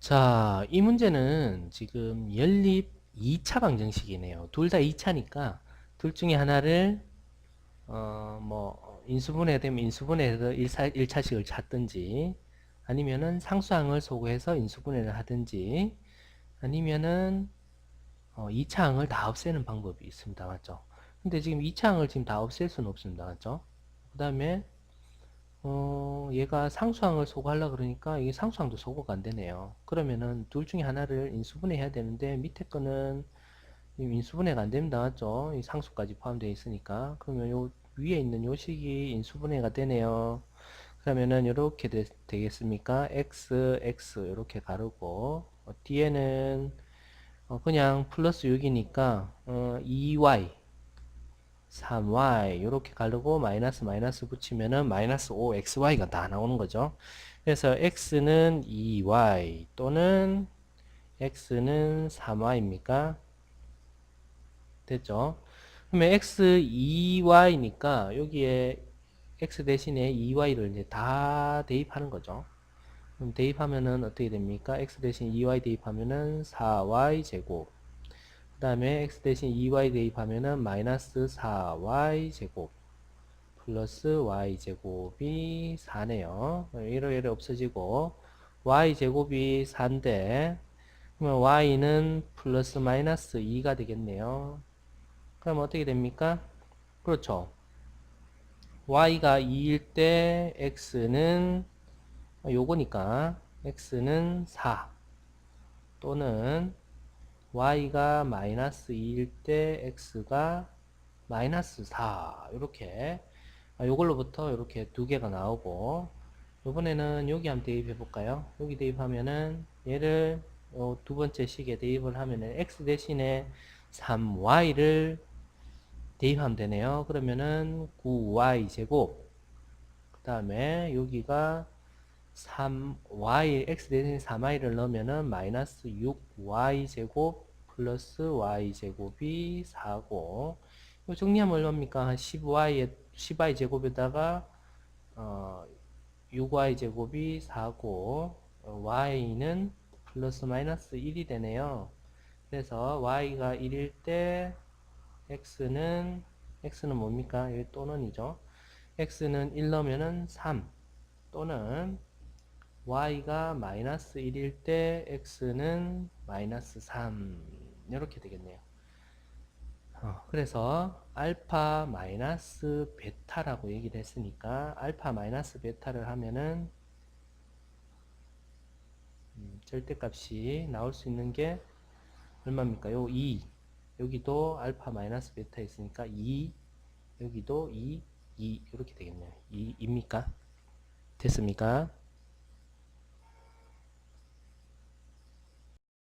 자, 이 문제는 지금 연립 2차 방정식이네요. 둘 다 2차니까 둘 중에 하나를 어, 뭐 인수분해 되면 인수분해해서 1차, 1차식을 찾든지 아니면은 상수항을 소거해서 인수분해를 하든지 아니면은 어, 2차항을 다 없애는 방법이 있습니다. 맞죠? 근데 지금 2차항을 지금 다 없앨 수는 없습니다. 맞죠? 그 다음에 어, 얘가 상수항을 소거하려 그러니까 이게 상수항도 소거가 안 되네요. 그러면은 둘 중에 하나를 인수분해 해야 되는데 밑에 거는 이 인수분해가 안 됩니다. 맞죠? 이 상수까지 포함되어 있으니까. 그러면 요 위에 있는 요 식이 인수분해가 되네요. 그러면은 이렇게 되, 겠습니까 x, x 이렇게 가르고 어, 뒤에는 어, 그냥 플러스 6이니까 어, 2y 3y 이렇게 가르고 마이너스 마이너스 붙이면은 마이너스 5xy가 다 나오는 거죠. 그래서 x는 2y 또는 x는 3y입니까? 됐죠? 그러면 x 2y니까 여기에 x 대신에 2y를 이제 다 대입하는 거죠. 그럼 대입하면은 어떻게 됩니까? x 대신 2y 대입하면은 4y 제곱 그 다음에 x 대신 2y 대입하면은 마이너스 4y 제곱 플러스 y 제곱이 4네요. 이러 이러 없어지고 y 제곱이 4인데 그러면 y는 플러스 마이너스 2가 되겠네요. 그럼 어떻게 됩니까? 그렇죠. y가 2일 때 x는 요거니까 x는 4 또는 y가 마이너스 2일 때 x가 마이너스 4 이렇게 아, 요걸로부터 이렇게 두 개가 나오고 이번에는 여기 한번 대입해 볼까요? 여기 대입하면은 얘를 두 번째 식에 대입을 하면은 x 대신에 3y를 대입하면 되네요. 그러면은 9y 제곱 그 다음에 여기가 3y x 대신 3y를 넣으면은 마이너스 6y 제곱 플러스 y 제곱이 4고 이 정리하면 얼마입니까? 10y 10y 제곱에다가 어, 6y 제곱이 4고 어, y는 플러스 마이너스 1이 되네요. 그래서 y가 1일 때 x는 x는 뭡니까? 여기 또는이죠. x는 1 넣으면은 3 또는 y가 마이너스 1일 때 x는 마이너스 3 이렇게 되겠네요. 어, 그래서 알파 마이너스 베타라고 얘기를 했으니까 알파 마이너스 베타를 하면은 음, 절대값이 나올 수 있는 게 얼마입니까? 요 2. 여기도 알파 마이너스 베타 있으니까 2. 여기도 2, 2 이렇게 되겠네요. 2입니까? 됐습니까?